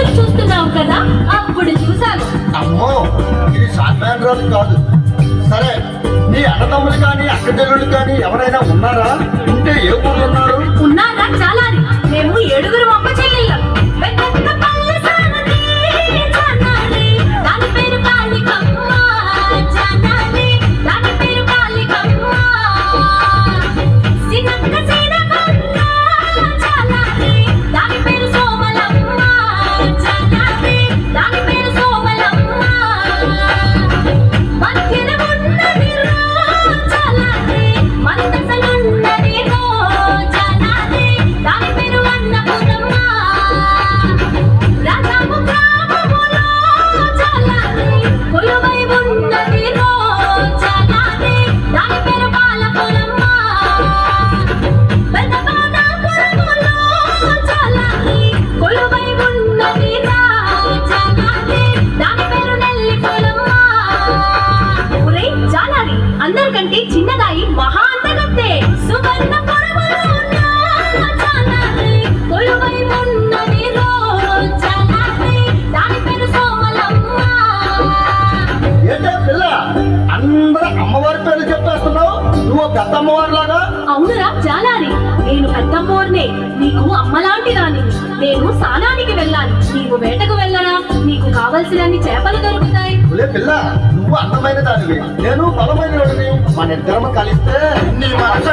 ఎదురు చూస్తున్నావు కదా అప్పుడు చూశాను. అమ్మో ఇది సాధారణరాలు కాదు. సరే నీ అన్నదమ్ములు కానీ అక్క చెల్లెళ్ళు కానీ ఎవరైనా ఉన్నారా? ఉంటే ఏ ఊర్లో అందరికంటే చిన్నదాయి మహా అందగత్తే సువర్ణ అందరూ అమ్మవారి పేర్లు చెప్పేస్తున్నావు? నువ్వు పెద్ద అమ్మవారి లాగా అవునురా జాలారి నేను పెద్దమ్మోర్నే నీకు అమ్మలాంటి నేను స్నానానికి వెళ్ళాలి. నీవు వేటకు వెళ్ళరా నీకు కావలసినన్ని చేపలు దొరుకుతాయి. లే పిల్ల నువ్వు అందమైన దానివి. నేను బలమైన వాడిని. మన ఇద్దరం కలిస్తే నీ మనసు